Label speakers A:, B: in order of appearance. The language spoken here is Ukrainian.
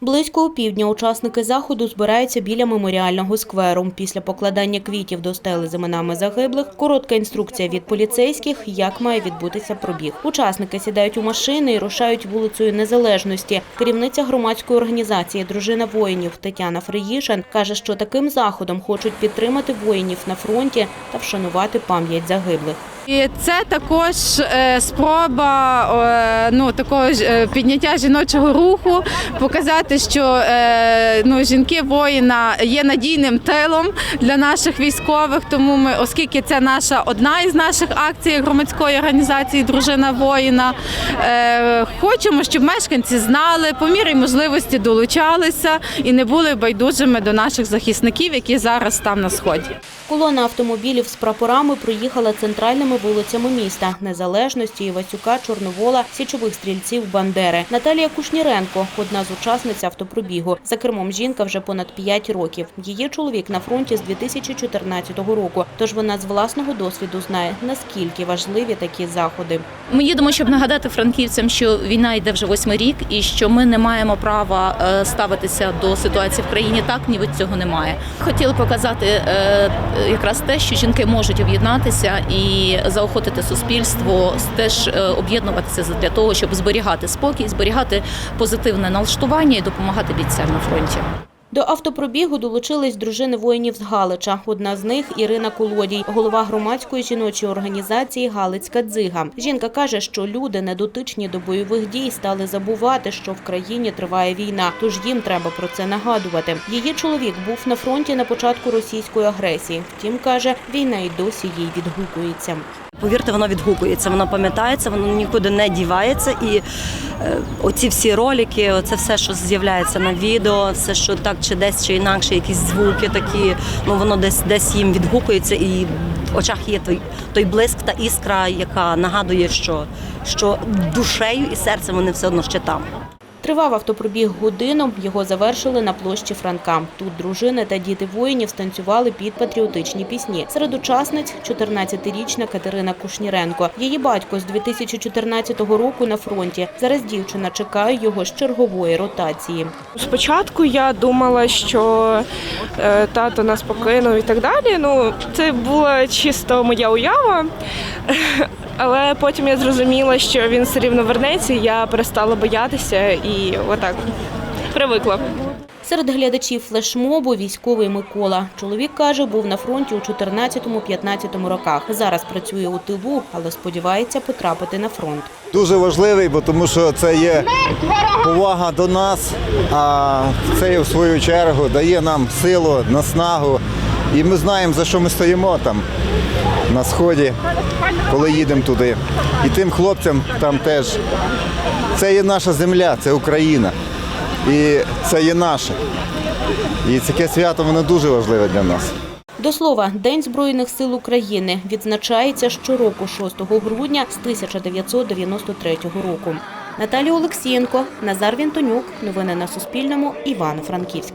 A: Близько опівдня учасники заходу збираються біля меморіального скверу. Після покладання квітів до стели з іменами загиблих коротка інструкція від поліцейських, як має відбутися пробіг. Учасники сідають у машини і рушають вулицею Незалежності. Керівниця громадської організації Дружина воїнів Тетяна Фриїшин каже, що таким заходом хочуть підтримати воїнів на фронті та вшанувати пам'ять загиблих.
B: І це також е, спроба ну, такого е, підняття жіночого руху, показати, що е, ну, жінки воїна є надійним тилом для наших військових. Тому ми, оскільки це наша одна із наших акцій громадської організації Дружина воїна, хочемо, щоб мешканці знали, по мірі можливості долучалися і не були байдужими до наших захисників, які зараз там на сході.
A: Колона автомобілів з прапорами проїхала центральними вулицями міста Незалежності, Івасюка, Чорновола, Січових стрільців, Бандери. Наталія Кушніренко – одна з учасниць автопробігу. За кермом жінка вже понад 5 років. Її чоловік на фронті з 2014 року. Тож вона з власного досвіду знає, наскільки важливі такі заходи.
C: Ми їдемо, щоб нагадати франківцям, що війна йде вже восьмий рік, і що ми не маємо права е, ставитися до ситуації в країні так, ніби цього немає. Хотіли показати е, якраз те, що жінки можуть об'єднатися і заохотити суспільство, теж е, об'єднуватися для того, щоб зберігати спокій, зберігати позитивне налаштування і допомагати бійцям на фронті.
A: До автопробігу долучились дружини воїнів з Галича. Одна з них Ірина Колодій, голова громадської жіночої організації Галицька дзига. Жінка каже, що люди, недотичні до бойових дій, стали забувати, що в країні триває війна. Тож їм треба про це нагадувати. Її чоловік був на фронті на початку російської агресії. Втім, каже, війна й досі їй відгукується.
D: Повірте, воно відгукується, воно пам'ятається, воно нікуди не дівається. І е, оці всі ролики, це все, що з'являється на відео, все, що так чи десь чи інакше, якісь звуки такі, ну воно десь десь їм відгукується, і в очах є той, той блиск та іскра, яка нагадує, що, що душею і серцем вони все одно ще там.
A: Тривав автопробіг годину. Його завершили на площі Франка. Тут дружини та діти воїнів станцювали під патріотичні пісні. Серед учасниць 14-річна Катерина Кушніренко. Її батько з 2014 року на фронті. Зараз дівчина чекає його з чергової ротації.
E: Спочатку я думала, що е, тато нас покинув і так далі. Ну, це була чисто моя уява. Але потім я зрозуміла, що він все рівно вернеться, і я перестала боятися і отак привикла.
A: Серед глядачів флешмобу військовий Микола. Чоловік каже, був на фронті у 14-15 роках. Зараз працює у тилу, але сподівається потрапити на фронт.
F: Дуже важливий, бо тому що це є повага до нас, а це в свою чергу дає нам силу, наснагу. І ми знаємо, за що ми стоїмо там на сході, коли їдемо туди. І тим хлопцям там теж це є наша земля, це Україна. І це є наше. І таке свято воно дуже важливе для нас.
A: До слова, День Збройних сил України відзначається щороку 6 грудня з 1993 року. Наталія Олексієнко, Назар Вінтонюк. Новини на Суспільному. Івано-Франківськ.